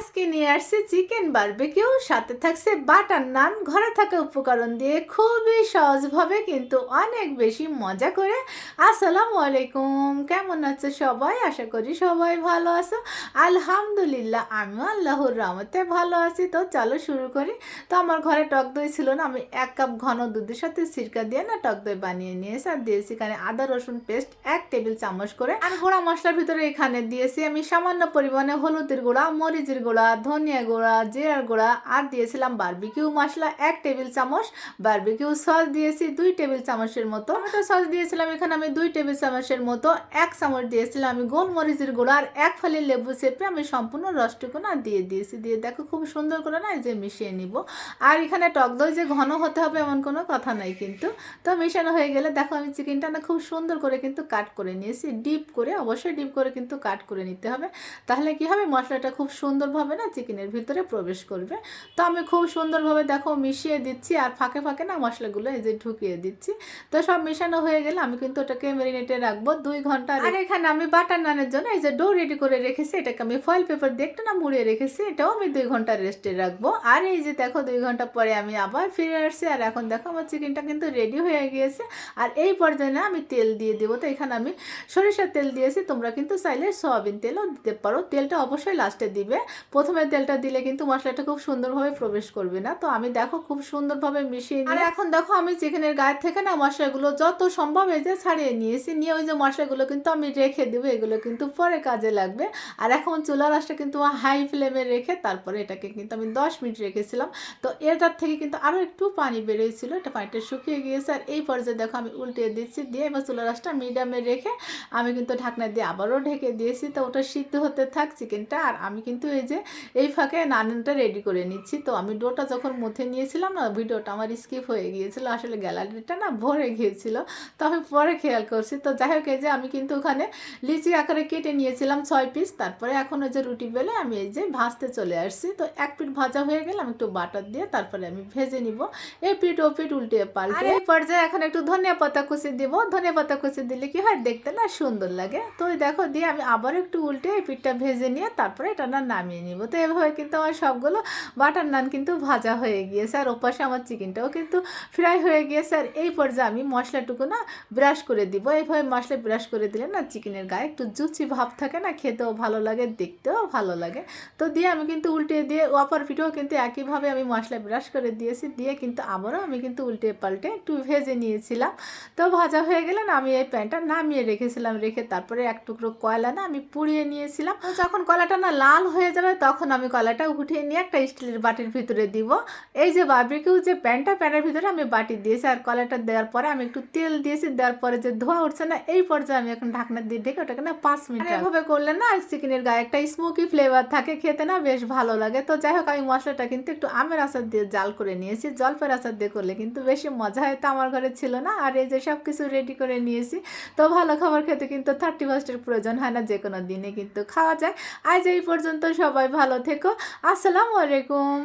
আজকে নিয়ে আসছি চিকেন বারবিকিউ। সাথে থাকছে বাটার নান। ঘরে থাকা উপকরণ দিয়ে খুবই সহজভাবে কিন্তু অনেক বেশি মজা করে। আসসালামু আলাইকুম। কেমন আছে সবাই? আশা করি সবাই ভালো আছো। আলহামদুলিল্লাহ, আমিও আল্লাহর রহমতে ভালো আছি। তো চলো শুরু করি। তো আমার ঘরে টক দই ছিল না, আমি এক কাপ ঘন দুধের সাথে সিরকা দিয়ে না টক দই বানিয়ে নিয়েছি আর দিয়েছি এখানে আদা, রসুন পেস্ট এক টেবিল চামচ করে। আর গোড়া মশলার ভিতরে এখানে দিয়েছি আমি সামান্য পরিমাণে হলুদের গুঁড়া, মরিচের গুঁড়া ধনিয়া গুঁড়া, জিরার গুঁড়া, আর দিয়েছিলাম বারবিকিউ মশলা, এক টেবিল চামচ। বারবিকিউ সস দিয়েছি দুই টেবিল চামচের মতো। টমেটো সস দিয়েছিলাম এখানে আমি দুই টেবিল চামচের মতো। এক চামচ দিয়েছিলাম আমি গোলমরিচের গুঁড়া আর এক ফালি লেবু চেপে আমি সম্পূর্ণ রসটুকু না দিয়ে দিয়েছি। দিয়ে দেখো খুব সুন্দর করে না যে মিশিয়ে নিব। আর এখানে টক দই যে ঘন হতে হবে এমন কোনো কথা নাই কিন্তু। তো মেশানো হয়ে গেলে দেখো আমি চিকেনটা না খুব সুন্দর করে কিন্তু কাট করে নিয়েছি। ডিপ করে, অবশ্যই ডিপ করে কিন্তু কাট করে নিতে হবে। তাহলে কি হবে? মশলাটা খুব সুন্দরভাবে না, চিকেনের ভিতরে প্রবেশ করবে। তো আমি খুব সুন্দরভাবে দেখো মিশিয়ে দিচ্ছি আর ফাঁকে ফাঁকে না মশলাগুলো এই যে ঢুকিয়ে দিচ্ছি। তো সব মেশানো হয়ে গেলে আমি কিন্তু ওটাকে মেরিনেটে রাখব দুই ঘণ্টা আর এখানে আমি বাটার নানের জন্য এই যে ডো রেডি করে রেখেছি, এটাকে আমি ফয়েল পেপার দিয়ে একটু না মুড়িয়ে রেখেছি, এটাও আমি দুই ঘণ্টা রেস্টে রাখব। আর এই যে দেখো দুই ঘণ্টা পরে আমি আবার ফিরে আসছি আর এখন দেখো আমার চিকেনটা কিন্তু রেডি হয়ে গিয়েছে। আর এই পর্যায়ে না আমি তেল দিয়ে দেবো। তো এখানে আমি সরিষার তেল দিয়েছি, তোমরা কিন্তু চাইলে সয়াবিন তেলও দিতে পারো। তেলটা অবশ্যই লাস্টে দিবে। প্রথমে তেলটা দিলে কিন্তু মশলাটা খুব সুন্দরভাবে প্রবেশ করবে না। তো আমি দেখো খুব সুন্দরভাবে মিশিয়ে নিই আর এখন দেখো আমি চিকেনের গায়ের থেকে না মশলাগুলো যত সম্ভব এই যে ছাড়িয়ে নিয়েছি নিয়ে ওই যে মশলাগুলো কিন্তু আমি রেখে দেবো এগুলো কিন্তু পরে কাজে লাগবে। আর এখন চুলার আঁচটা কিন্তু হাই ফ্লেমে রেখে তারপরে এটাকে কিন্তু আমি দশ মিনিট রেখেছিলাম। তো এটার থেকে কিন্তু আরও একটু পানি বেরিয়েছিল এটা পানিটা শুকিয়ে গিয়েছে। আর এই পর্যায়ে দেখো আমি উল্টে দিচ্ছি দিয়ে এবার চুলার আঁচটা মিডিয়ামে রেখে আমি কিন্তু ঢাকনা দিয়ে আবারও ঢেকে দিয়েছি। তো ওটা সিদ্ধ হতে থাক চিকেনটা আর আমি কিন্তু এই যে এই ফাঁকে নানটা রেডি করে নিচ্ছি। তো আমি ডোটা যখন মুথে নিয়েছিলাম না, ভিডিওটা আমার স্কিপ হয়ে গিয়েছিল। আসলে গ্যালারিটা না ভরে গিয়েছিল, তো আমি পরে খেয়াল করছি। তো যাই হোক, এই যে আমি কিন্তু ওখানে লিচি আকারে কেটে নিয়েছিলাম ছয় পিস তারপরে এখন ওই যে রুটি বেলে আমি এই যে ভাজতে চলে আসছি। তো এক পিঠ ভাজা হয়ে গেলে আমি একটু বাটার দিয়ে তারপরে আমি ভেজে নিব। এই পিঠ ও পিঠ উল্টে পাল্টে। এই পর্যায়ে এখন একটু ধনিয়া পাতা কুচি দিব। ধনিয়া পাতা কুচি দিলে কি হয়? দেখতে না সুন্দর লাগে। তো দেখো, দিয়ে আমি আবার একটু উল্টে এই পিঠটা ভেজে নিয়ে তারপরে এটা না নামিয়ে নিব। তো এভাবে কিন্তু আমার সবগুলো বাটার নান কিন্তু ভাজা হয়ে গিয়েছে। আর ওপাশে আমার চিকেনটাও কিন্তু ফ্রাই হয়ে গিয়েছে। আর এই পর্যায়ে আমি মশলাটুকু না ব্রাশ করে দিব। এইভাবে মশলা ব্রাশ করে দিলে না চিকেনের গায়ে একটু জুচি ভাব থাকে না, খেতেও ভালো লাগে, দেখতেও ভালো লাগে। তো দিয়ে আমি কিন্তু উল্টে দিয়ে অপর পিঠেও কিন্তু একইভাবে আমি মশলা ব্রাশ করে দিয়েছি। দিয়ে কিন্তু আবারও আমি কিন্তু উল্টে পাল্টে একটু ভেজে নিয়েছিলাম। তো ভাজা হয়ে গেলে না আমি এই প্যানটা নামিয়ে রেখেছিলাম। রেখে তারপরে এক টুকরো কয়লা না আমি পুড়িয়ে নিয়েছিলাম। যখন কলাটা না লাল হয়ে যাবে তখন আমি কলাটা উঠিয়ে নিয়ে একটা স্টিলের বাটির ভিতরে দিব। এই যে বাবিকেও যে প্যানটা, প্যানের ভিতরে আমি বাটি দিয়েছি আর কলাটা দেওয়ার পরে আমি একটু তেল দিয়েছি, দেওয়ার পরে যে ধোয়া উঠছে না, এই পর্যায়ে আমি এখন ঢাকনা দিয়ে ঢেকে ওটাকে না পাঁচ মিনিট এভাবে করলে না চিকেনের গায়ে একটা স্মোকি ফ্লেভার থাকে, খেতে না বেশ ভালো লাগে। তো যাই হোক, আমি মশলাটা কিন্তু একটু আমের আচার দিয়ে জাল করে নিয়েছি। জলপের আচার দিয়ে করলে কিন্তু বেশি মজা হয়তো আমার ঘরে ছিল না। আর এই যে সব কিছু রেডি করে নিয়েছি, তো ভালো খাবার খেতে কিন্তু থার্টি ফার্স্টের প্রয়োজন হয় না যে কোনো দিনে কিন্তু খাওয়া যায়। আজ এই পর্যন্ত সবাই ভালো থেকো আসসালামু আলাইকুম